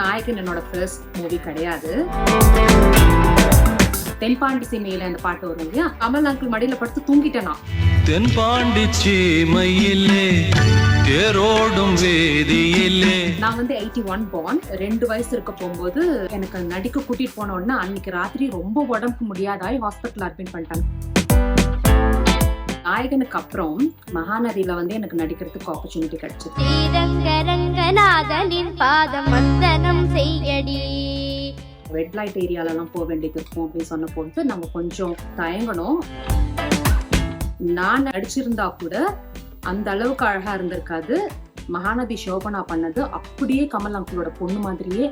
நாயகன் என்னோட first movie கிடையாது. தென்பாண்டி சீமையில அந்த பாட்டு வரும் இல்லையா? கமல் அங்கிள் மடியில படுத்து தூங்கிட்டேன்? நான் தென்பாண்டி சீமையிலே தேரோடும் வேதியிலே. நான் வந்து எயிட்டி ஒன் born. ரெண்டு வயசு இருக்க போகும்போது எனக்கு நடிக்க கூட்டிட்டு போன உடனே அன்னைக்கு ராத்திரி ரொம்ப உடம்புக்கு முடியாதாய் ஹாஸ்பிட்டல் அட்மிட் பண்ணிட்டாங்க. நாயகனுக்கு அப்புறம் மகாநதியில வந்து எனக்கு நடிக்கிறதுக்கு ஆப்பர்ச்சுனிட்டி கிடைச்சது. ஸ்ரீரங்க ரங்கநாதனின் பாதம் வந்தனம் செய்யடி. ரெட் லைட் ஏரியாலலாம் போக வேண்டியது இருக்கும் அப்படின்னு சொன்ன போது நம்ம கொஞ்சம் தயங்கணும். நான் நடிச்சிருந்தா கூட அந்த அளவுக்கு அழகா இருந்திருக்காது. மகாநதி சோபனா பண்ணது அப்படியே கமல் அங்கிளோட பொண்ணு மாதிரியே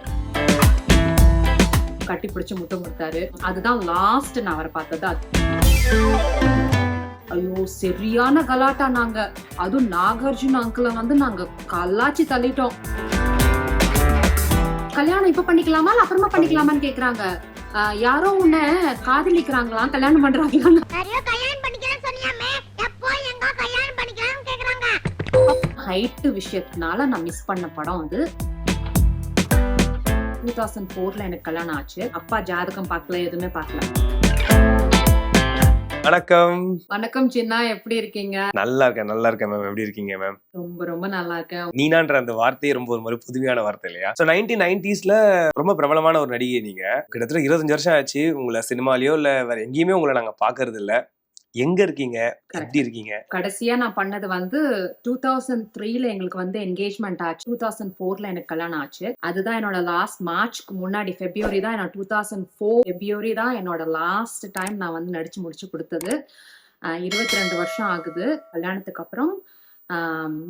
கட்டி பிடிச்சு முத்தம் கொடுத்தாரு அதுதான் லாஸ்ட் நான் அவரை பார்த்தது. ஐயோ சரியான கலாட்டா நாங்க. அதுவும் நாகார்ஜுன அங்கிள வந்து நாங்க கல்லாச்சி தள்ளிட்டோம். கல்யாணம் இப்ப பண்ணிக்கலாமா இல்ல அப்புறமா பண்ணிக்கலாமான்னு கேக்குறாங்க. யாரோ உன்னை காதலிக்கிறாங்களாம் கல்யாணம் பண்றாங்களாம். நிறைய கல்யாணம் பண்ணிக்கிறேன்னு சொன்னியாமே எப்போ எங்க கல்யாணம் பண்ணிக்கலாம்னு கேக்குறாங்க. ஹைட் விஷயத்தினால நான் மிஸ் பண்ண படம் அது. டூ தௌசண்ட் ஃபோர்ல எனக்கு கல்யாணம் ஆச்சு. அப்பா ஜாதகம் பார்க்கல எதுவுமே பார்க்கல. வணக்கம். வணக்கம் சின்னா எப்படி இருக்கீங்க? நல்லா இருக்கேன் நல்லா இருக்கேன் மேம் எப்படி இருக்கீங்க மேம் ரொம்ப ரொம்ப நல்லா இருக்கேன். நீனான்ற அந்த வார்த்தையே ரொம்ப ஒரு மாதிரி புதுமையான வார்த்தை இல்லையா? ஸோ நைன்டீன் நைன்டிஸ்ல ரொம்ப பிரபலமான ஒரு நடிகை நீங்க. கிட்டத்தட்ட இருபத்தஞ்சு வருஷம் ஆச்சு உங்களை சினிமாலயோ இல்ல வேற எங்கேயுமே உங்களை நாங்க பாக்குறது இல்ல. எங்க இருக்கீங்க? எப்படி இருக்கீங்க? கடைசியா நான் பண்ணது வந்து டூ தௌசண்ட் த்ரீல எங்களுக்கு வந்து என்கேஜ்மெண்ட் ஆச்சு. டூ தௌசண்ட் ஃபோர்ல எனக்கு கல்யாணம் ஆச்சு. அதுதான் என்னோட லாஸ்ட் மார்ச்க்கு முன்னாடி ஃபெப்ரவரி தான் என்னோட டூ தௌசண்ட் ஃபோர் ஃபெப்ரவரி தான் என்னோட லாஸ்ட் டைம் நான் வந்து நடிச்சு முடிச்சு கொடுத்தது. இருபத்தி ரெண்டு வருஷம் ஆகுது. கல்யாணத்துக்கு அப்புறம்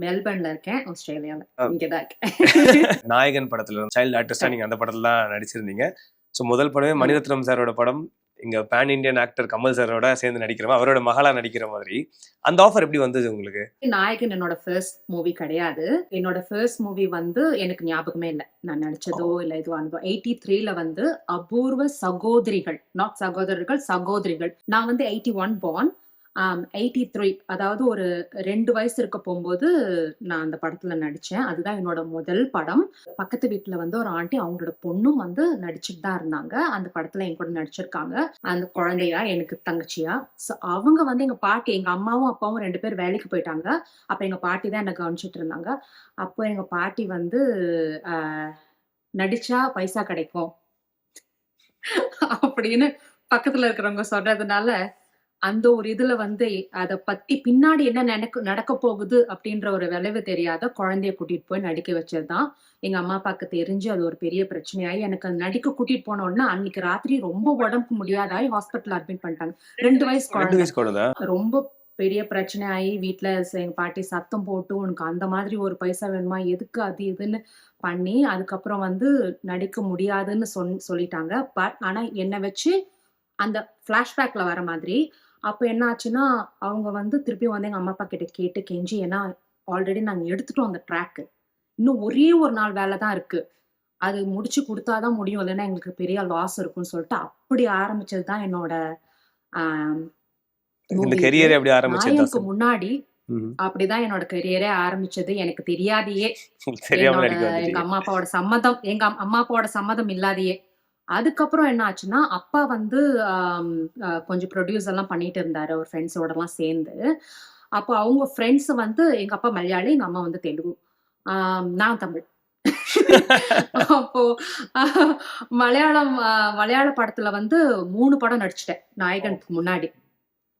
மெல்பர்ன்ல இருக்கேன் ஆஸ்திரேலியால. இங்கதான் இருக்கேன். நாயகன் படத்துல சைல்டு ஆர்டிஸ்டா நீங்க அந்த படத்துல நடிச்சிருந்தீங்க. ஸோ முதல் படமே மணிரத்னம் சாரோட படம். இங்க பேன் இந்தியன் ஆக்டர் கமல் சாரோட சேர்ந்து நடிக்கிறோம் அவரோட மகளா நடிக்கிற மாதிரி. அந்த ஆஃபர் எப்படி வந்தது உங்களுக்கு? நாயகன் என்னோட ஃபர்ஸ்ட் மூவி கிடையாது. என்னோட ஃபர்ஸ்ட் மூவி வந்து எனக்கு ஞாபகமே இல்லை. நான் நடிச்சதோ இல்லை இதுவோ அனுபவம் எயிட்டி த்ரீல வந்து அபூர்வ சகோதரிகள் நாட் சகோதரர்கள் சகோதரிகள். நான் வந்து eighty one born. Eighty three அதாவது ஒரு ரெண்டு வயசு இருக்க போகும்போது நான் அந்த படத்துல நடித்தேன் அதுதான் என்னோட முதல் படம். பக்கத்து வீட்டில் வந்து ஒரு ஆண்டி அவங்களோட பொண்ணும் வந்து நடிச்சுட்டு தான் இருந்தாங்க. அந்த படத்துல என் கூட நடிச்சிருக்காங்க. அந்த குழந்தையா எனக்கு தங்கச்சியா. ஸோ அவங்க வந்து எங்க பாட்டி எங்க அம்மாவும் அப்பாவும் ரெண்டு பேர் வேலைக்கு போயிட்டாங்க. அப்ப எங்க பாட்டி தான் என்ன கவனிச்சிட்டு இருந்தாங்க. அப்போ எங்க பாட்டி வந்து நடிச்சா பைசா கிடைக்கும். அப்படின்னு பக்கத்துல இருக்கிறவங்க சொல்றதுனால அந்த ஒரு இதுல வந்து அத பத்தி பின்னாடி என்ன நடக்க நடக்க போகுது அப்படின்ற ஒரு விளைவு தெரியாத குழந்தைய கூட்டிட்டு போய் நடிக்க வச்சதுதான் எங்க அம்மா அப்பாவுக்கு தெரிஞ்சு அது ஒரு பெரிய பிரச்சனையாயி எனக்கு அது நடிக்க கூட்டிட்டு போன உடனே அன்னைக்கு ராத்திரி ரொம்ப உடம்புக்கு முடியாதாயி ஹாஸ்பிட்டல் அட்மிட் பண்ணிட்டாங்க. ரெண்டு வயசு குழந்தை. ரொம்ப பெரிய பிரச்சனை ஆகி வீட்டுல எங்க பாட்டி சத்தம் போட்டு உனக்கு அந்த மாதிரி ஒரு பைசா வேணுமா? எதுக்கு அது இதுன்னு பண்ணி அதுக்கப்புறம் வந்து நடிக்க முடியாதுன்னு சொன் சொல்லிட்டாங்க. பட் ஆனா என்னை வச்சு அந்த ஃப்ளாஷ்பேக்ல வர மாதிரி அப்போ என்ன ஆச்சுன்னா அவங்க வந்து திருப்பி வந்து எங்க அம்மா அப்பா கிட்ட கேட்டு கெஞ்சி ஏன்னா ஆல்ரெடி நாங்க எடுத்துட்டோம் அந்த ட்ராக்கு இன்னும் ஒரே ஒரு நாள் வேலை தான் இருக்கு. அது முடிச்சு கொடுத்தாதான் முடியும். இல்லைன்னா எங்களுக்கு பெரிய லாஸ் இருக்கும்னு சொல்லிட்டு அப்படி ஆரம்பிச்சது தான் என்னோட தாசன்? முன்னாடி. அப்படிதான் என்னோட கெரியரே ஆரம்பிச்சது. எனக்கு தெரியாதையே எங்க அம்மா அப்பாவோட சம்மதம் எங்க அம்- அம்மா அப்பாவோட சம்மதம் இல்லாதையே அதுக்கப்புறம் என்ன ஆச்சுன்னா அப்பா வந்து கொஞ்சம் ப்ரொடியூஸ் எல்லாம் பண்ணிட்டு இருந்தாரு ஒரு ஃப்ரெண்ட்ஸோட எல்லாம் சேர்ந்து. அப்போ அவங்க ஃப்ரெண்ட்ஸ் வந்து எங்க அப்பா மலையாளி எங்க அம்மா வந்து தெலுங்கு. நான் தமிழ். அப்போ மலையாளம் மலையாள படத்துல வந்து மூணு படம் நடிச்சிட்டேன் நாயகனுக்கு முன்னாடி.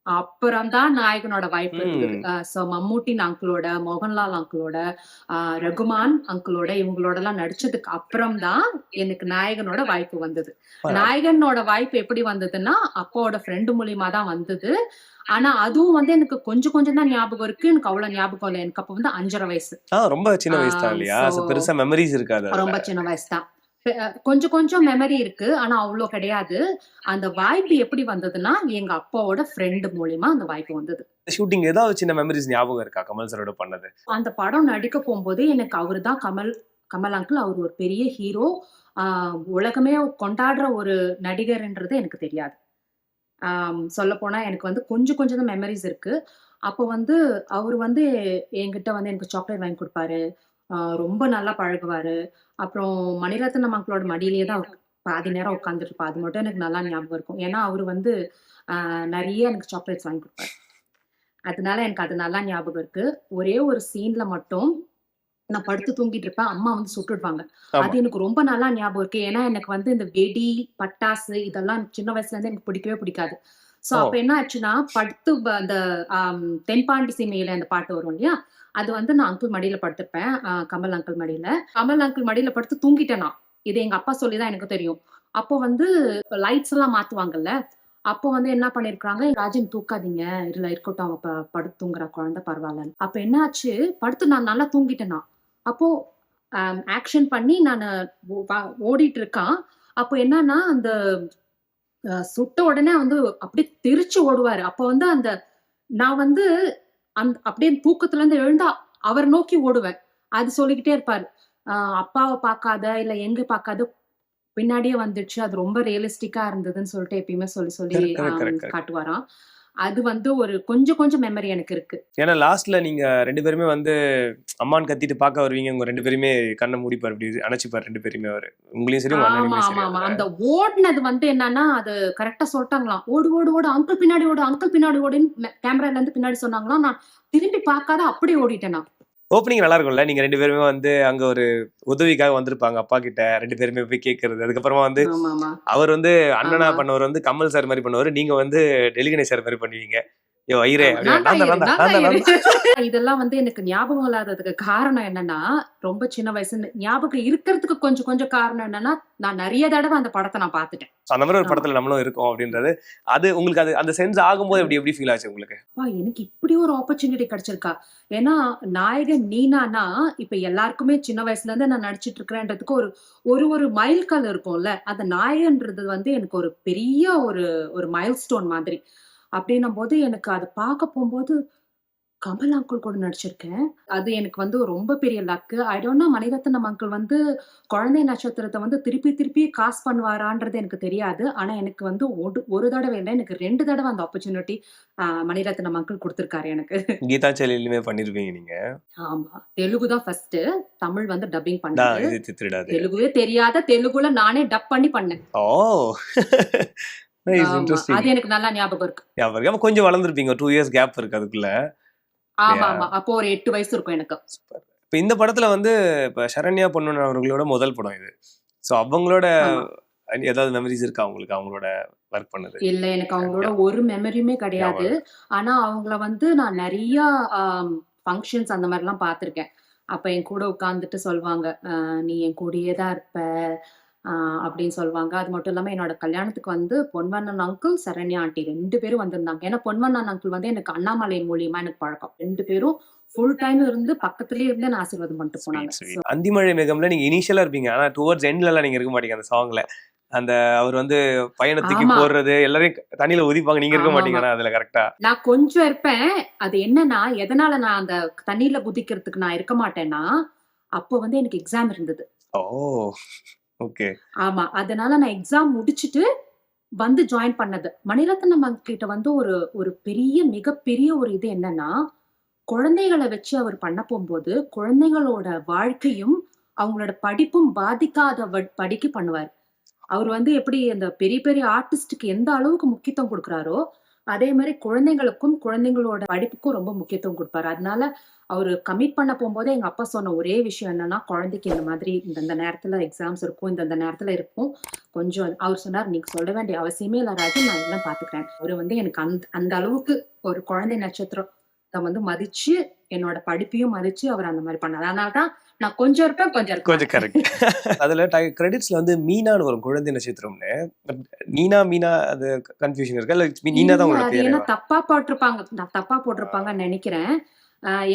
அப்புறம் தான் நாயகனோட வாய்ப்பு. ஸோ மம்மூட்டின் அங்கிளோட மோகன்லால் அங்கிளோட ஆஹ், ரகுமான் அங்கிளோட இவங்களோட எல்லாம் நடிச்சதுக்கு அப்புறம் தான் எனக்கு நாயகனோட வாய்ப்பு வந்தது. நாயகனோட வாய்ப்பு எப்படி வந்ததுன்னா அப்பாவோட ஃப்ரெண்டு மூலியமா தான் வந்தது. ஆனா அதுவும் வந்து எனக்கு கொஞ்சம் கொஞ்சம் தான் ஞாபகம் இருக்கு. எனக்கு அவ்வளவு ஞாபகம் இல்லை. எனக்கு அப்ப வந்து அஞ்சரை வயசு. ரொம்ப சின்ன வயசு தான் இல்லையா? பெருசா மெமரிஸ் இருக்காது. ரொம்ப சின்ன வயசு தான். கொஞ்சம் கொஞ்சம் மெமரி இருக்கு. ஆனா அவ்வளோ கிடையாது. அந்த வாய்ப்பு எப்படி வந்ததுன்னா எங்க அப்பாவோட ஃப்ரெண்டு மூலியமா அந்த வாய்ப்பு வந்தது. ஷூட்டிங் ஏதாவது சின்ன மெமரிஸ் ஞாபகம் இருக்கா கமல் சாரோட பண்ணது? அந்த படம் நடிக்க போகும்போது எனக்கு அவரு தான் கமல் கமல் அங்கிள் அவர் ஒரு பெரிய ஹீரோ உலகமே கொண்டாடுற ஒரு நடிகர்ன்றது எனக்கு தெரியாது. சொல்ல போனா எனக்கு வந்து கொஞ்சம் கொஞ்சம் தான் மெமரிஸ் இருக்கு. அப்போ வந்து அவர் வந்து என்கிட்ட வந்து எனக்கு சாக்லேட் வாங்கி கொடுப்பாரு. ரொம்ப நல்லா பழகுவாரு. அப்புறம் மணிரத்னம் மக்களோட மடியிலேயே தான் பாதி நேரம் உட்காந்துருப்பா அது மட்டும் எனக்கு நல்லா ஞாபகம் இருக்கும். ஏன்னா அவர் வந்து நிறைய எனக்கு சாக்லேட்ஸ் வாங்கி கொடுப்பாரு. அதனால எனக்கு அது நல்லா ஞாபகம் இருக்கு. ஒரே ஒரு சீன்ல மட்டும் நான் படுத்து தூங்கிட்டு இருப்பேன். அம்மா வந்து சுட்டுடுவாங்க. அது எனக்கு ரொம்ப நல்லா ஞாபகம் இருக்கு. ஏன்னா எனக்கு வந்து இந்த வெடி பட்டாசு இதெல்லாம் சின்ன வயசுல இருந்து எனக்கு பிடிக்கவே பிடிக்காது. சோ. அப்ப என்ன ஆச்சுன்னா படுத்து அந்த தென்பாண்டி சீமையில அந்த பாட்டு வரும் இல்லையா? அது வந்து நான் அங்கிள் மடியில படுத்திருப்பேன். கமல் அங்கிள் மடியில. கமல் அங்கிள் மடியில படுத்து தூங்கிட்டேன் நான். இது எங்க அப்பா சொல்லிதான் எனக்கு தெரியும். அப்போ வந்து லைட்ஸ் எல்லாம் மாத்துவாங்கல்ல? அப்போ வந்து என்ன பண்ணிருக்காங்க ராஜன் தூக்காதீங்க. இல்ல இருக்கட்டும் அவ படுத்து தூங்குற குழந்தை பரவாயில்ல அப்ப என்ன ஆச்சு? படுத்து நான் நல்லா தூங்கிட்டேன் அப்போ ஆக்ஷன் பண்ணி நான் ஓடிட்டு இருக்கான். அப்போ என்னன்னா அந்த சுட்ட உடனே வந்து அப்படியே தெரிச்சு ஓடுவாரு. அப்போ வந்து அந்த நான் வந்து அந்த அப்படியே தூக்கத்துல இருந்து எழுந்தா அவர் நோக்கி ஓடுவேன். அது சொல்லிக்கிட்டே இருப்பாரு. ஆஹ் அப்பாவை பார்க்காத இல்ல எங்க பார்க்காத பின்னாடியே வந்துடுச்சு. அது ரொம்ப ரியலிஸ்டிக்கா இருந்ததுன்னு சொல்லிட்டு எப்பயுமே சொல்லி சொல்லி. காட்டுவாராம். அது வந்து ஒரு கொஞ்சம் கொஞ்சம் மெமரி எனக்கு இருக்கு. ஏன்னா லாஸ்ட்ல நீங்க ரெண்டு பேருமே வந்து அம்மான்னு கத்திட்டு பார்க்க வருவீங்க. உங்க ரெண்டு பேருமே கண்ணை மூடிப்பார் இப்படி அணைச்சிப்பார் ரெண்டு பேருமே அவரு. உங்களையும் சரி ஆமா ஆமா அந்த ஓடுனது வந்து என்னன்னா அது கரெக்டா சொல்லிட்டாங்களாம். ஓடு ஓடு ஓடு அங்கிள் பின்னாடி ஓடு அங்கிள் பின்னாடி ஓடுன்னு கேமரால இருந்து பின்னாடி சொன்னாங்களாம். நான் திரும்பி பார்க்காத அப்படியே ஓடிட்டேன் நான். ஓப்பனிங் நல்லா இருக்கும்ல நீங்க ரெண்டு பேருமே வந்து அங்க ஒரு உதவிக்காக வந்திருப்பாங்க. அப்பா கிட்ட ரெண்டு பேருமே போய் கேட்கறது அதுக்கப்புறமா வந்து அவர் வந்து அண்ணனா. பண்ணவர் வந்து கமல் சார் மாதிரி பண்ணுவாரு. நீங்க வந்து டெலிகணேஷ் சார் மாதிரி பண்ணுவீங்க. யோ ஐரே. இதெல்லாம் வந்து எனக்கு ஞாபகம் இல்லாததுக்கு காரணம் என்னன்னா ரொம்ப சின்ன வயசு ஞாபகம் இருக்கிறதுக்கு கொஞ்சம் கொஞ்சம் காரணம் என்னன்னா நான் நிறைய தடவை அந்த படத்தை நான் பார்த்துட்டேன். அந்த மாதிரி ஒரு. படத்துல நம்மளும் இருக்கோம் அப்படின்றது. அது உங்களுக்கு அது அந்த சென்ஸ் ஆகும்போது எப்படி எப்படி ஃபீல் ஆச்சு உங்களுக்கு? அப்பா எனக்கு இப்படி ஒரு ஆப்பர்ச்சுனிட்டி கிடைச்சிருக்கா? ஏன்னா நாயகன் நீனானா இப்ப எல்லாருக்குமே சின்ன வயசுல இருந்து நான் நடிச்சிட்டு இருக்கிறேன்றதுக்கு ஒரு ஒரு ஒரு மைல் கல் இருக்கும்ல. அந்த நாயகன்றது வந்து எனக்கு ஒரு பெரிய ஒரு ஒரு மைல் ஸ்டோன் மாதிரி. அப்படின்னும் போது எனக்கு அதை பார்க்க போகும்போது கமல் அங்கிள் கூட நடிச்சிருக்கேன். அது எனக்கு வந்து ரொம்ப பெரிய luck I don't know Maniratnam uncle வந்து குழந்தை நட்சத்திரத்தை வந்து திருப்பி திருப்பி காசு பண்ணுவாரான்றது எனக்கு தெரியாது. ஆனா எனக்கு வந்து ஒரு ஒரு தடவை இல்லை எனக்கு ரெண்டு தடவை அந்த ஆப்பர்ச்சுனிட்டி மணிரத்னம் அங்கிள் கொடுத்திருக்காரு எனக்கு. கீதா செல்லிலுமே பண்ணிருப்பீங்க நீங்க? ஆமா. தெலுங்கு தான் ஃபர்ஸ்ட் தமிழ் வந்து டப்பிங் தித்திடாது தெலுங்குவே தெரியாத தெலுங்குல நானே டப் பண்ணி பண்ணேன். ஓ. அது எனக்கு நல்லா ஞாபகம் இருக்கு. ஞாபகம். கொஞ்சம் வளர்ந்துருப்பீங்க. டூ இயர்ஸ் கேப் இருக்கு அதுக்குள்ள. ஆமா? ஆமா. அப்போ ஒரு எட்டு வயசு இருக்கும் எனக்கு. இப்ப இந்த படத்துல வந்து இப்ப சரண்யா பொன்னன் அவர்களோட முதல் படம் இது. சோ அவங்களோட. ஏதாவது மெமரிஸ் இருக்கா உங்களுக்கு அவங்களோட ஒர்க் பண்ணது? இல்ல எனக்கு அவங்களோட ஒரு மெமரியுமே கிடையாது. ஆனா அவங்கள வந்து நான் நிறைய ஃபங்க்ஷன்ஸ் அந்த மாதிரிலாம் பார்த்திருக்கேன். அப்ப என் கூட உட்கார்ந்துட்டு சொல்லுவாங்க "ஆஹ் நீ என் கூடயே தான் இருப்ப. அப்படின்னு சொல்லுவாங்க. அது மட்டும் இல்லாம என்னோட கல்யாணத்துக்கு வந்து பொன்வண்ணன் அங்கிள் சரண்யா ஆண்டி ரெண்டு பேரும் வந்திருந்தாங்க. ஏன்னா பொன்வண்ணன் அங்கிள் வந்து எனக்கு அண்ணாமலை மூலியமா எனக்கு பழக்கம். ரெண்டு பேரும் ஃபுல் டைம் இருந்து பக்கத்துலயே இருந்து என்ன ஆசீர்வாதம் பண்ணிட்டு போனாங்க. அந்திமழை மேகம்ல நீங்க இனிஷியலா இருப்பீங்க. ஆனா டுவர்ட்ஸ் எண்ட்ல எல்லாம் நீங்க இருக்க மாட்டீங்க அந்த சாங்ல அந்த அவர் வந்து பயணத்துக்கு. போடுறது எல்லாரையும் தண்ணியில உதிப்பாங்க. நீங்க இருக்க ஆமா, மாட்டீங்க ஆனா அதுல கரெக்டா நான் கொஞ்சம் இருப்பேன். அது என்னன்னா எதனால நான் அந்த தண்ணியில குதிக்கிறதுக்கு நான் இருக்க மாட்டேன்னா அப்போ வந்து எனக்கு எக்ஸாம் இருந்தது. ஓ. ஆமா அதனால நான் எக்ஸாம் முடிச்சிட்டு வந்து ஜாயின் பண்ணது. மணிரத்னம் கிட்ட வந்து ஒரு ஒரு பெரிய மிகப்பெரிய ஒரு இது என்னன்னா குழந்தைகளை வச்சு அவர் பண்ண போகும்போது குழந்தைகளோட வாழ்க்கையும் அவங்களோட படிப்பும் பாதிக்காத படிக்கு பண்ணுவார். அவர் வந்து எப்படி அந்த பெரிய பெரிய ஆர்டிஸ்டுக்கு எந்த அளவுக்கு முக்கியத்துவம் கொடுக்குறாரோ அதே மாதிரி குழந்தைங்களுக்கும் குழந்தைங்களோட படிப்புக்கும் ரொம்ப முக்கியத்துவம் கொடுப்பாரு. அதனால அவர் கமிட் பண்ண போகும்போது எங்க அப்பா சொன்ன ஒரே விஷயம் என்னன்னா குழந்தைக்கு இந்த மாதிரி இந்தந்த நேரத்துல எக்ஸாம்ஸ் இருக்கும் இந்தந்த நேரத்துல இருக்கும். கொஞ்சம் அவர் சொன்னார் நீங்க சொல்ல வேண்டிய அவசியமே இல்ல ராஜு நான் எல்லாம் பாத்துக்கிறேன். அவர் வந்து எனக்கு அந்த அந்த அளவுக்கு ஒரு குழந்தை நட்சத்திரம் வந்து மதிச்சு என்னோட படிப்பையும் மதிச்சு அவர் அந்த மாதிரி பண்ணார். அதனாலதான் நான் கொஞ்சம் இருப்பேன் கொஞ்சம் கொஞ்சம். கரெக்ட் அதுல கிரெடிட்ஸ்ல வந்து மீனான்னு வரும் குழந்தை நட்சத்திரம்னு. நீனா மீனா அது கன்ஃபியூஷன் இருக்கா. இல்ல மீனா தான் உங்களுக்கு தப்பா போட்டிருப்பாங்க நான் தப்பா போட்டிருப்பாங்கன்னு நினைக்கிறேன்.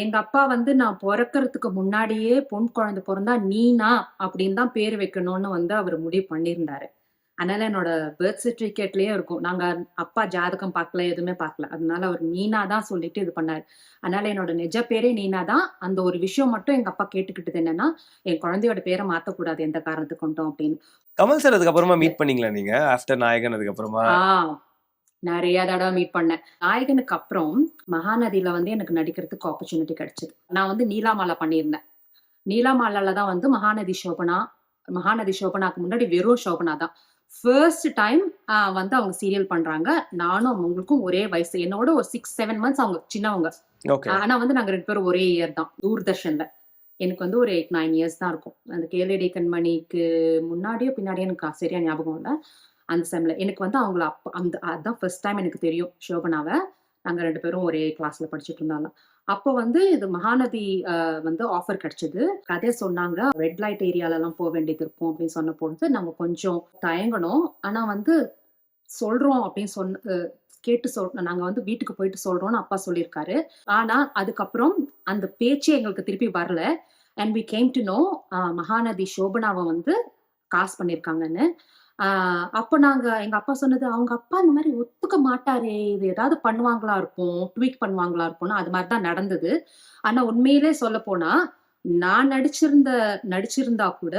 எங்க அப்பா வந்து நான் பிறக்கறதுக்கு முன்னாடியே பொன் குழந்தை பிறந்தா நீனா அப்படின்னு தான் பேர் வைக்கணும்னு வந்து அவர் முடிவு பண்ணியிருந்தாரு. அதனால என்னோட பர்த் சர்டிபிகேட்லயே இருக்கும். நாங்க அப்பா ஜாதகம் பார்க்கல எதுவுமே பார்க்கல. அதனால அவர் நீனா தான் சொல்லிட்டு இது பண்ணாரு. அதனால என்னோட நிஜ பேரே நீனா தான். அந்த ஒரு விஷயம் மட்டும் எங்க அப்பா கேட்டுக்கிட்டது என்னன்னா என் குழந்தையோட பேரை மாத்தக்கூடாது எந்த காரணத்துக்கு கொண்டோம் அப்படின்னு. கமல் சார் அதுக்கப்புறமா மீட் பண்ணீங்களா நீங்க? ஆஃப்டர் நாயகன் அதுக்கப்புறமா? நிறைய தடவை மீட் பண்ணேன். நாயகனுக்கு அப்புறம் மகாநதியில வந்து எனக்கு நடிக்கிறதுக்கு ஆப்பர்ச்சுனிட்டி கிடைச்சது. நான் வந்து நீலாமாலா பண்ணியிருந்தேன். நீலாமாலால தான் வந்து மகாநதி சோபனா மகாநதி சோபனாக்கு முன்னாடி வெறும் சோபனா தான். ஃபர்ஸ்ட் டைம் வந்து அவங்க சீரியல் பண்றாங்க. நானும் அவங்களுக்கும் ஒரே வயசு. என்னோட ஒரு சிக்ஸ் செவன் மந்த்ஸ் அவங்க சின்னவங்க. ஆனா வந்து நாங்க ரெண்டு பேரும் ஒரே இயர் தான். தூர்தர்ஷன்ல. எனக்கு வந்து ஒரு எயிட் நைன் இயர்ஸ் தான் இருக்கும். அந்த கேளடி கண்மணிக்கு முன்னாடியோ பின்னாடியோ எனக்கு சரியா ஞாபகம் இல்லை. அந்த செம்ல எனக்கு வந்து அவங்கள அப்ப அந்த அதுதான் ஃபர்ஸ்ட் டைம் எனக்கு தெரியும் ஷோபனாவை. நாங்க ரெண்டு பேரும் ஒரே கிளாஸ்ல படிச்சுட்டு இருந்தாலும் அப்போ வந்து இது மகாநதி வந்து ஆஃபர் கிடைச்சது. கதையை சொன்னாங்க ரெட் லைட் ஏரியால எல்லாம் போக வேண்டியது இருக்கும் அப்படின்னு சொன்ன பொழுது நாங்கள் கொஞ்சம் தயங்கணும் ஆனா வந்து சொல்றோம் அப்படின்னு சொன்ன கேட்டு சொல் நாங்க வந்து வீட்டுக்கு போயிட்டு சொல்றோம்னு அப்பா சொல்லியிருக்காரு. ஆனா அதுக்கப்புறம் அந்த பேச்சே எங்களுக்கு திருப்பி வரல. And we came to know Mahanadi சோபனாவை வந்து காசு பண்ணியிருக்காங்கன்னு. ஆஹ் அப்ப நாங்க எங்க அப்பா சொன்னது அவங்க அப்பா இந்த மாதிரி ஒத்துக்க மாட்டாரே இது ஏதாவது பண்ணுவாங்களா இருக்கும் ட்வீக் பண்ணுவாங்களா இருக்கும்னு அது மாதிரி தான் நடந்தது. ஆனா உண்மையிலே சொல்ல போனா நான் நடிச்சிருந்த நடிச்சிருந்தா கூட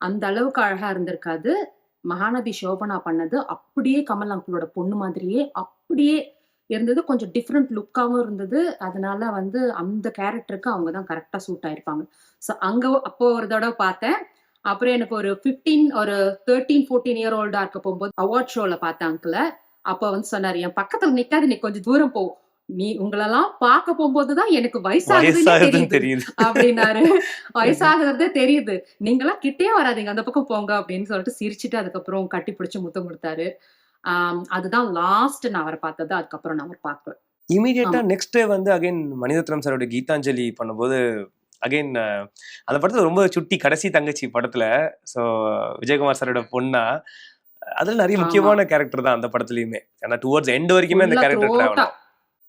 அந்த அளவுக்கு அழகா இருந்திருக்காது. மகாநதி சோபனா பண்ணது அப்படியே கமல் அங்கிளோட பொண்ணு மாதிரியே அப்படியே இருந்தது. கொஞ்சம் டிஃப்ரெண்ட் லுக்காகவும் இருந்தது. அதனால வந்து அந்த கேரக்டருக்கு அவங்க தான் கரெக்டா சூட் ஆயிருப்பாங்க. ஸோ அங்க அப்போ ஒரு தடவை பார்த்தேன். அப்புறம் எனக்கு ஒரு 15 ஒரு தேர்ட்டீன் ஃபோர்டீன் இயர் ஓல்டா இருக்க போகும்போது அவார்ட் ஷோல பார்த்தேன் அங்கிள அப்போ வந்து சொன்னாரு என் பக்கத்துல நிக்காது நீ கொஞ்சம் தூரம் போ. நீ உங்களெல்லாம் பார்க்க போகும்போதுதான் எனக்கு வயசாகுதுன்னு தெரியுது. அப்படின்னாரு. வயசாகிறதே தெரியுது. நீங்களாம் கிட்டே வராதீங்க அந்த பக்கம் போங்க அப்படின்னு சொல்லிட்டு சிரிச்சுட்டு அதுக்கப்புறம் கட்டி பிடிச்சு முத்தம் கொடுத்தாரு. ஆம், அதுதான் லாஸ்ட் நான் அவரை பார்த்தது அதுக்கப்புறம் நான் அவர் பார்க்கல. இமீடியட்டா நெக்ஸ்ட் வந்து அகைன் மணிரத்னம் சாரோட கீதாஞ்சலி பண்ணும்போது அகைன் அந்த படத்துல ரொம்ப சுட்டி கடைசி தங்கச்சி படத்துல ஸோ விஜயகுமார் சாரோட பொண்ணா அதுல நிறைய. முக்கியமான கேரக்டர் தான் அந்த படத்துலயுமே. ஏன்னா டுவர்ட்ஸ் எண்ட் வரைக்குமே அந்த கேரக்டர். டிராவல்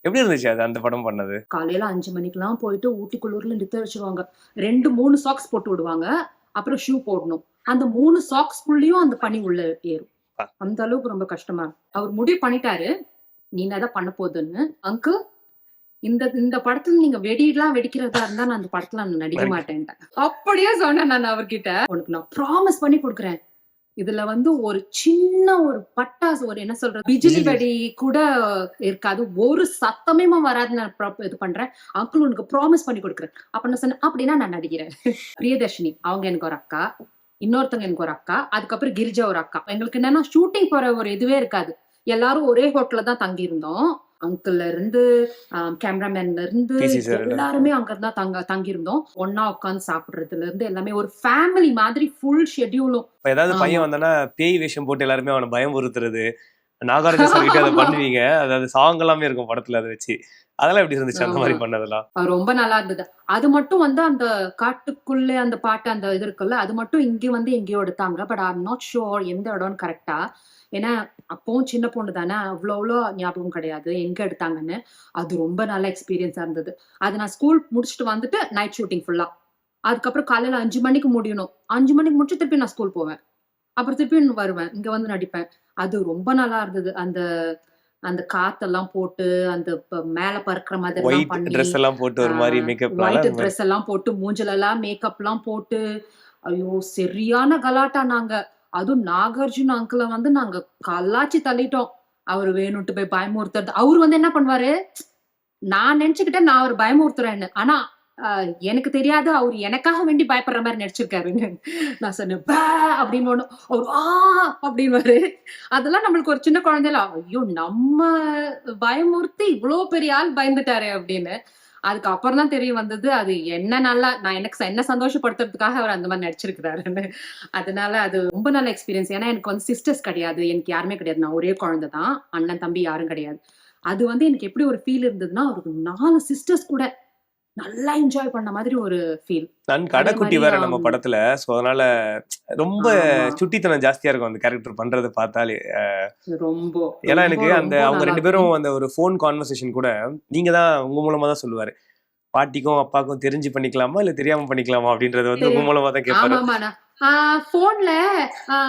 எப்படி இருந்துச்சு அது அந்த படம் பண்ணது? காலையில அஞ்சு மணிக்கெல்லாம் போயிட்டு ஊட்டி குளூர்ல நிறுத்த வச்சிருவாங்க. ரெண்டு மூணு சாக்ஸ் போட்டு விடுவாங்க. அப்புறம் ஷூ போடணும். அந்த மூணு சாக்ஸ்குள்ளயும் அந்த பனி உள்ள ஏறும். அந்த அளவுக்கு ரொம்ப கஷ்டமா. அவர் முடிவு பண்ணிட்டாரு. நீ தான் பண்ண போகுதுன்னு? அங்கிள் இந்த இந்த படத்துல நீங்க வெடியெல்லாம் வெடிக்கிறதா இருந்தா நான் அந்த படத்துல நான் நடிக்க மாட்டேன்ட்டேன் அப்படியே சொன்னேன் நான் அவர்கிட்ட. உனக்கு நான் ப்ராமிஸ் பண்ணி கொடுக்குறேன். இதுல வந்து ஒரு சின்ன ஒரு பட்டாசு ஒரு என்ன சொல்றது பிஜிலி. வெடி கூட இருக்காது. ஒரு சத்தமே வராது நான் இது பண்றேன். அங்கிள் உனக்கு ப்ராமிஸ் பண்ணி கொடுக்குறேன். அப்ப நான் சொன்னேன் அப்படின்னா நான் நடிக்கிறேன். பிரியதர்ஷினி அவங்க எனக்கு ஒரு அக்கா. இன்னொருத்தவங்க எனக்கு ஒரு அக்கா. அதுக்கப்புறம் கிரிஜா ஒரு அக்கா. எங்களுக்கு என்னன்னா ஷூட்டிங் போற ஒரு இதுவே இருக்காது. எல்லாரும் ஒரே ஹோட்டல்ல தான் தங்கி இருந்தோம் அங்கிள்ல இருந்து கேமராமேன்ல இருந்து. எல்லாருமே அங்க தங்க தங்கி இருந்தோம் ஒன்னா உட்காந்து சாப்பிடுறதுல இருந்து எல்லாமே ஒரு ஃபேமிலி மாதிரி ஃபுல் ஷெட்யூலும் ஏதாவது. பையன் வந்தானா பேய் வேஷம் போட்டு எல்லாருமே அவனை பயமுறுத்துறது நாகார்ஜுன சார் கிட்ட அதை பண்ணுவீங்க. அதாவது சாங் எல்லாமே இருக்கும் படத்துல அதை வச்சு. அதெல்லாம் எப்படி இருந்துச்சு அந்த மாதிரி. பண்ணதெல்லாம்? அது ரொம்ப நல்லா இருந்தது. அது மட்டும் வந்து அந்த காட்டுக்குள்ளே அந்த பாட்டு அந்த இது இருக்குல்ல அது மட்டும் இங்க வந்து எங்கேயோ எடுத்தாங்க. பட் ஐ நாட் ஷுர் எந்த இடம்னு கரெக்டா ஏன்னா அப்பவும் சின்ன பொண்ணு தானே அவ்வளோ அவ்வளோ ஞாபகம் கிடையாது எங்க எடுத்தாங்கன்னு. அது ரொம்ப நல்ல எக்ஸ்பீரியன்ஸா இருந்தது. அது நான் ஸ்கூல் முடிச்சுட்டு வந்துட்டு நைட் ஷூட்டிங் ஃபுல்லா அதுக்கப்புறம் காலையில அஞ்சு மணிக்கு முடியணும். அஞ்சு மணிக்கு முடிச்சு திருப்பி நான் ஸ்கூல் போவேன். அப்புறம் திருப்பி வருவேன். இங்க வந்து நடிப்பேன். அது ரொம்ப நல்லா இருந்தது. அந்த அந்த காத்தெல்லாம் போட்டு அந்த மேல பறக்கிற மாதிரி ட்ரெஸ் எல்லாம் போட்டு ஒரு மாதிரி மேக்கப் ஒயிட் ட்ரெஸ் எல்லாம் போட்டு மூஞ்சில எல்லாம் மேக்கப் எல்லாம் போட்டு ஐயோ சரியான கலாட்டா நாங்க. அதுவும் நாகார்ஜுன் அங்கிளை வந்து நாங்க கல்லாச்சி தள்ளிட்டோம். அவர் வேணும்ட்டு போய் பயமுறுத்துறது. அவர் வந்து என்ன பண்ணுவாரு? நான் நினைச்சுக்கிட்டேன் நான் அவர் பயமுறுத்துறேன்னு. ஆனா ஆஹ், எனக்கு தெரியாது. அவர் எனக்காக வேண்டி பயப்படுற மாதிரி நடிச்சிருக்காருன்னு நான் சொன்னேன் அப்படின்னு ஒண்ணு. அவர் ஆ! அப்படின்னு அதெல்லாம் நம்மளுக்கு ஒரு சின்ன குழந்தைல ஐயோ நம்ம பயமுறுத்தி இவ்வளோ பெரிய ஆள் பயந்துட்டாரு அப்படின்னு. அதுக்கு அப்புறம் தான் தெரிய வந்தது அது என்ன நல்லா நான் எனக்கு ச- என்ன சந்தோஷப்படுத்துறதுக்காக அவர் அந்த மாதிரி நடிச்சிருக்கிறாருன்னு. அதனால அது ரொம்ப நல்ல எக்ஸ்பீரியன்ஸ் ஏன்னா எனக்கு வந்து சிஸ்டர்ஸ் கிடையாது. எனக்கு யாருமே கிடையாது. நான் ஒரே குழந்தை தான். அண்ணன் தம்பி யாரும் கிடையாது. அது வந்து எனக்கு எப்படி ஒரு ஃபீல் இருந்ததுன்னா அவருக்கு நாலு சிஸ்டர்ஸ் கூட நல்லா என்ஜாய் பண்ண மாதிரி ஒரு ஃபீல் நான் கடைக்குட்டி வேற நம்ம. படத்துல சோ அதனால ரொம்ப. சுட்டித்தனம் ஜாஸ்தியா இருக்கும் அந்த கேரக்டர் பண்றதை பார்த்தாலே ரொம்ப ஏன்னா எனக்கு அந்த அவங்க ரெண்டு பேரும் அந்த ஒரு ஃபோன் கான்வர்சேஷன் கூட நீங்க தான் உங்க மூலமா தான் சொல்லுவாரு பாட்டிக்கும் அப்பாக்கும் தெரிஞ்சு பண்ணிக்கலாமா இல்ல தெரியாம பண்ணிக்கலாமா அப்படின்றத வந்து உங்க. மூலமா தான் கேட்பாரு போன்ல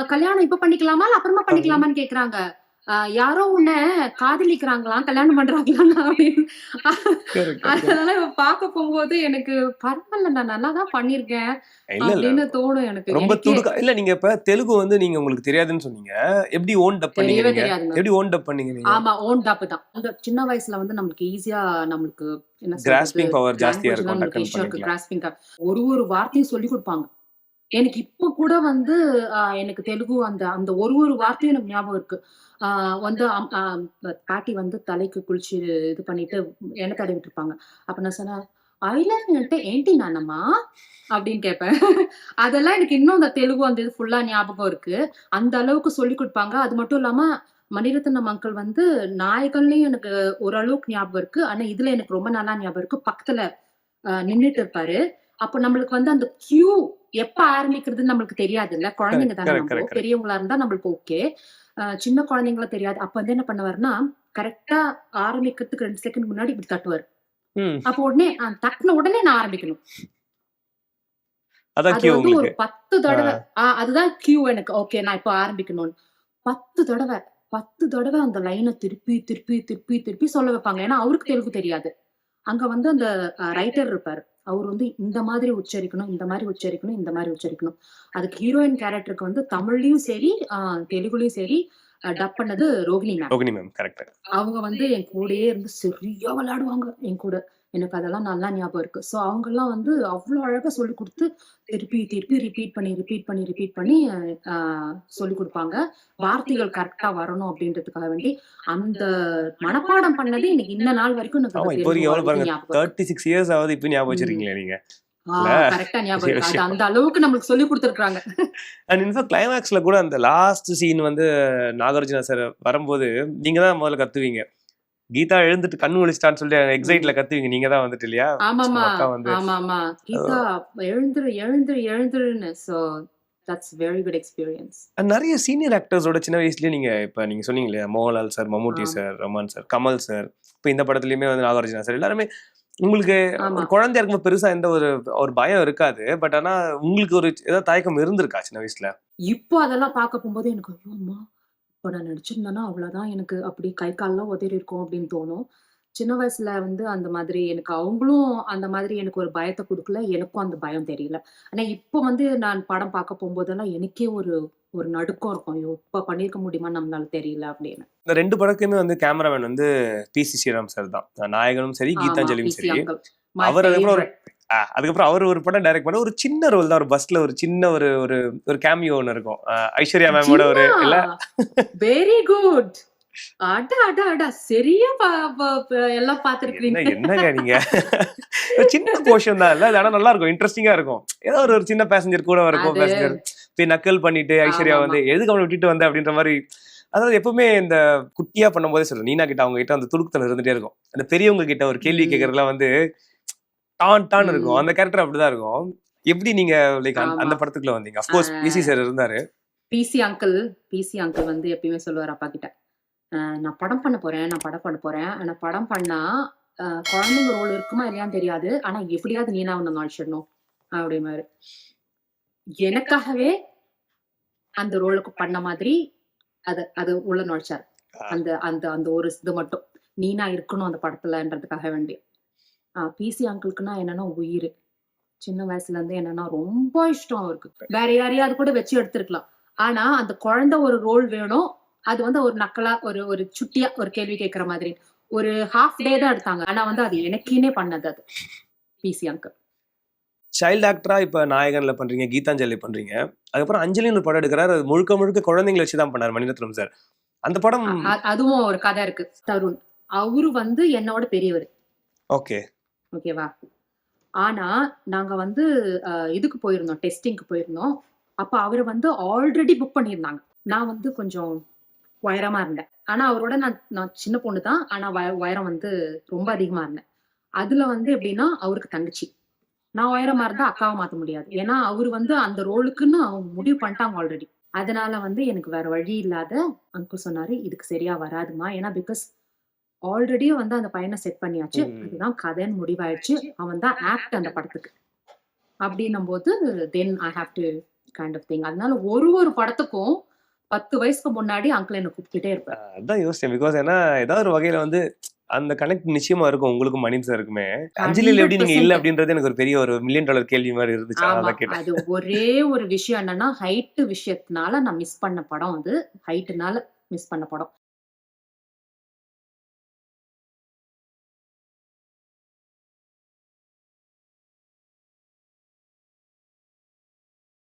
கல்யாணம் இப்ப பண்ணிக்கலாமா இல்ல அப்புறமா பண்ணிக்கலாமான்னு கேக்குறாங்க யாரோ உன்னை காதலிக்கிறாங்களாம் கல்யாணம் பண்றாங்களாம் அப்படின்னு. அதனால இவ பார்க்க போகும்போது எனக்கு பரவாயில்ல நான் நல்லா தான் பண்ணிருக்கேன் அப்படின்னு தோணும் எனக்கு. ரொம்ப துடுக்கா இல்ல நீங்க இப்ப தெலுங்கு வந்து நீங்க உங்களுக்கு தெரியாதுன்னு சொன்னீங்க. எப்படி ஓன் டப் பண்ணீங்க எப்படி ஓன் டப் பண்ணீங்க ஆமா ஓன் டாப் தான். அந்த சின்ன வயசுல வந்து நம்மளுக்கு ஈஸியா நம்மளுக்கு என்ன கிராஸ்பிங் பவர் ஜாஸ்தியா இருக்கும் ஒரு ஒரு வார்த்தையும் சொல்லி கொடுப்பாங்க. எனக்கு இப்ப கூட வந்து ஆஹ், எனக்கு தெலுங்கு அந்த அந்த ஒரு ஒரு வார்த்தையும் எனக்கு ஞாபகம் இருக்கு. ஆஹ், வந்து அம்- ஆஹ், பாட்டி வந்து தலைக்கு குளிச்சு இது பண்ணிட்டு எண்ணெய் தடவிட்டு இருப்பாங்க அப்ப நான் சொன்னேன் ஐலன்ட்டு ஏன்டி நானம்மா? அப்படின்னு கேட்பேன். அதெல்லாம் எனக்கு இன்னும் அந்த தெலுங்கு அந்த இது ஃபுல்லா ஞாபகம் இருக்கு. அந்த அளவுக்கு சொல்லி கொடுப்பாங்க. அது மட்டும் இல்லாம மணிரத்னம் அங்கிள் வந்து நாயகன்லயும் எனக்கு ஓரளவுக்கு ஞாபகம் இருக்கு. ஆனா இதுல எனக்கு ரொம்ப நல்லா ஞாபகம் இருக்கு. பக்கத்துல நின்றுட்டு நின்னுட்டு இருப்பாரு. அப்ப நம்மளுக்கு வந்து அந்த கியூ எப்ப ஆரம்பிக்கிறதுன்னு நம்மளுக்கு தெரியாது இல்ல குழந்தைங்க தானே. பெரியவங்களா இருந்தா நம்மளுக்கு ஓகே சின்ன குழந்தைங்கள தெரியாது. அப்ப வந்து என்ன பண்ணுவாருன்னா கரெக்டா ஆரம்பிக்கிறதுக்கு ரெண்டு செகண்ட் முன்னாடி இப்படி தட்டுவாரு. அப்ப உடனே தட்டுன உடனே நான் ஆரம்பிக்கணும். அது வந்து ஒரு பத்து தடவை. அதுதான் கியூ எனக்கு. ஓகே நான் இப்போ ஆரம்பிக்கணும்னு. பத்து தடவை பத்து தடவை அந்த லைனை திருப்பி திருப்பி திருப்பி திருப்பி சொல்ல வைப்பாங்க. ஏன்னா அவருக்கு தெலுங்கு தெரியாது. அங்க வந்து அந்த ரைட்டர் இருப்பாரு. அவர் வந்து இந்த மாதிரி உச்சரிக்கணும் இந்த மாதிரி உச்சரிக்கணும் இந்த மாதிரி உச்சரிக்கணும். அதுக்கு ஹீரோயின் கேரக்டருக்கு வந்து தமிழ்லயும் சரி தெலுங்குலயும் சரி டப் பண்ணது Rohini ma'am Rohini ma'am correct அவங்க வந்து என் கூடயே இருந்து சரியா விளையாடுவாங்க என் கூட. எனக்கு அதெல்லாம் நல்லா ஞாபகம் இருக்கு. ஸோ அவங்கெல்லாம் வந்து அவ்வளோ அழகா சொல்லி கொடுத்து திருப்பி திருப்பி ரிப்பீட் பண்ணி ரிப்பீட் பண்ணி ரிப்பீட் பண்ணி சொல்லி கொடுப்பாங்க. வார்த்தைகள் கரெக்டா வரணும் அப்படின்றதுக்காக வேண்டி அந்த மனப்பாடம் பண்ணது எனக்கு இந்த நாள் வரைக்கும் எனக்கு. தேர்ட்டி சிக்ஸ் இயர்ஸ் ஆகுது இப்போ ஞாபகம் வச்சிருக்கீங்களே நீங்க. அந்த அளவுக்கு நம்மளுக்கு சொல்லி கொடுத்துருக்காங்க அண்ட் இன்ஃபேக்ட் கிளைமேக்ஸ்ல கூட அந்த லாஸ்ட் சீன் வந்து நாகார்ஜுனா சார் வரும்போது நீங்க தான் முதல்ல கத்துவீங்க. கீதா எழுந்துட்டு கண்ணு முழிச்சிட்டான்னு சொல்லிட்டு எக்ஸைட்ல கத்துவீங்க. நீங்க தான் வந்துட்டு இல்லையா? ஆமாமா வந்து ஆமா ஆமா. கீதா எழுந்துரு எழுந்துரு எழுந்துருன்னு. So that's very good experience And நிறைய சீனியர் ஆக்டர்ஸோட சின்ன வயசுலயே நீங்க இப்ப நீங்க சொன்னீங்க இல்லையா? Mohanlal sir Mammootty. Sir Raman sir Kamal sir இப்ப இந்த படத்துலயுமே வந்து நாகார்ஜுனா சார் எல்லாருமே உங்களுக்கு குழந்தையா இருக்கும்போது பெருசா எந்த ஒரு ஒரு பயம் இருக்காது. பட் ஆனா உங்களுக்கு ஒரு ஏதாவது தயக்கம் இருந்திருக்கா சின்ன வயசுல? இப்போ அதெல்லாம் பார்க்க போகும்போது எனக்கு இப்போ நான் நடிச்சிருந்தேன்னா அவ்வளோதான் எனக்கு அப்படி கை கால்லாம் உதறி இருக்கும் அப்படின்னு தோணும். சின்ன வயசுல வந்து அந்த மாதிரி எனக்கு அவங்களும் அந்த மாதிரி எனக்கு ஒரு பயத்தை கொடுக்கல எனக்கும் அந்த பயம் தெரியல. ஆனா இப்போ வந்து நான் படம் பார்க்க போகும்போதெல்லாம் எனக்கே ஒரு ஒரு நடுக்கம் இருக்கும். ஐயோ இப்போ பண்ணியிருக்க முடியுமா நம்மளால தெரியல அப்படின்னு. இந்த ரெண்டு படத்துக்குமே வந்து கேமராமேன் வந்து பி சி ஸ்ரீராம் சார் தான். நாயகனும் சரி கீதாஞ்சலியும் சரி. அவர் அதுக்கப்புறம் ஒரு அதுக்கப்புறம் அவர் ஒரு படம் டைரக்ட் பண்ண ஒரு சின்ன ரோல் தான் ஒரு பஸ்ல ஒரு சின்ன ஒரு ஒரு ஒரு கேமியோ ஒன்று இருக்கும். ஐஸ்வர்யா மேமோட ஒரு இல்ல. வெரி குட் அட அட அட. சரியா பா- பா- பா- எல்லாம் என்ன பாத்துருக்கீங்க என்னங்க நீங்க? ஒரு சின்ன போர்ஷன் தான் இல்ல ஆனா நல்லா இருக்கும் இன்ட்ரெஸ்டிங்கா இருக்கும். ஏதோ ஒரு சின்ன பேசஞ்சர் கூட இருக்கும் பேசஞ்சர் போய் நக்கல் பண்ணிட்டு ஐஸ்வர்யா வந்து எதுக்கு அவனை விட்டுட்டு வந்த? அப்படின்ற மாதிரி. அதாவது எப்பவுமே இந்த குட்டியா பண்ணும்போதே சொல்றேன் நீனா கிட்ட அவங்க கிட்ட அந்த துடுக்குத்தனம் இருந்துட்டே இருக்கும். அந்த பெரியவங்க கிட்ட ஒரு கேள்வி. கேட்கறதுலாம் வந்து டான் டான் இருக்கும். அந்த கேரக்டர் அப்படிதான் இருக்கும். எப்படி நீங்க லைக். அந்த படத்துக்குள்ள வந்தீங்க? Of course. பிசி சார் இருந்தாரு. பிசி அங்கிள் பிசி அங்கிள் வந்து எப்பயுமே சொல்லுவார் அப்பா கிட்ட "அஹ் நான் படம் பண்ண போறேன் நான் படம் பண்ண போறேன். ஆனா படம் பண்ணா குழந்தைங்க ரோல் இருக்குமா இல்லையான்னு தெரியாது. ஆனா எப்படியாவது நீனா ஒண்ணு நடிச்சிடணும் அப்படிமாரு எனக்காகவே அந்த ரோலுக்கு பண்ண மாதிரி அது அது உள்ள நுழைச்சார். அந்த அந்த அந்த ஒரு இது மட்டும். நீனா இருக்கணும் அந்த படத்துலன்றதுக்காக வேண்டி. பிசி அங்கிளுக்குன்னா என்னன்னா உயிர். சின்ன வயசுல இருந்து என்னன்னா ரொம்ப இஷ்டம் அவருக்கு. வேற யாரையாவது கூட வச்சு எடுத்திருக்கலாம். ஆனா அந்த குழந்தை ஒரு ரோல் வேணும். அது வந்து ஒரு நக்கலா ஒரு ஒரு சுட்டியா ஒரு கேள்வி கேட்கிற மாதிரி. ஒரு ஹாஃப் டே தான் எடுத்தாங்க. ஆனா வந்து அது எனக்கேனே பண்ணது அது. பிசி அங்கிள் சைல்டு ஆக்டரா இப்ப நாயகன்ல பண்றீங்க கீதாஞ்சலி பண்றீங்க. அதுக்கப்புறம் அஞ்சலின்னு ஒரு படம் எடுக்கிறாரு. அது முழுக்க முழுக்க குழந்தைங்களை வச்சு தான் பண்ணாரு மணிரத்னம் சார் அந்த படம் அதுவும் ஒரு கதை இருக்கு. தருண். அவரு வந்து என்னோட பெரியவர். ஓகே ஓகேவா? ஆனா நாங்க வந்து இதுக்கு போயிருந்தோம் டெஸ்டிங்க்கு போயிருந்தோம். அப்ப அவரை வந்து ஆல்ரெடி புக் பண்ணியிருந்தாங்க. நான் வந்து கொஞ்சம் உயரமா இருந்தேன். ஆனா அவரோட நான் நான் சின்ன பொண்ணு தான். ஆனா வய- உயரம் வந்து ரொம்ப அதிகமா இருந்தேன். அதுல வந்து எப்படின்னா அவருக்கு தங்கச்சி. நான் உயரமா இருந்தா அக்காவை மாத்த முடியாது. ஏன்னா அவர் வந்து அந்த ரோலுக்குன்னு அவங்க முடிவு பண்ணிட்டாங்க ஆல்ரெடி அதனால வந்து எனக்கு வேற வழி இல்லாத அங்கிள் சொன்னாரு இதுக்கு சரியா வராதுமா? ஏன்னா பிகாஸ் ஆல்ரெடி வந்து அந்த பையனை செட் பண்ணியாச்சு. அதுதான் கதைன்னு முடிவாயிடுச்சு. அவன் தான் ஆக்ட் அந்த படத்துக்கு. அப்படின்னும் போது then I have to kind of thing அதனால ஒரு ஒரு படத்துக்கும் பத்து வயசுக்கு முன்னாடி அங்கிள் என்ன கூப்பிட்டுட்டே இருப்பாரு. அதான் யோசிச்சேன். பிகாஸ் ஏன்னா ஏதாவது ஒரு வகையில வந்து அந்த கனெக்ட் நிச்சயமா இருக்கும். உங்களுக்கும் மணிம் சாருக்குமே அஞ்சலியில் எப்படி நீங்க இல்ல 100% அப்படின்றது எனக்கு ஒரு பெரிய ஒரு மில்லியன் டாலர் கேள்வி மாதிரி இருந்துச்சு. அது ஒரே ஒரு விஷயம் என்னன்னா ஹைட் விஷயத்தினால நான் மிஸ் பண்ண படம் அது. ஹைட்னால மிஸ் பண்ண படம்.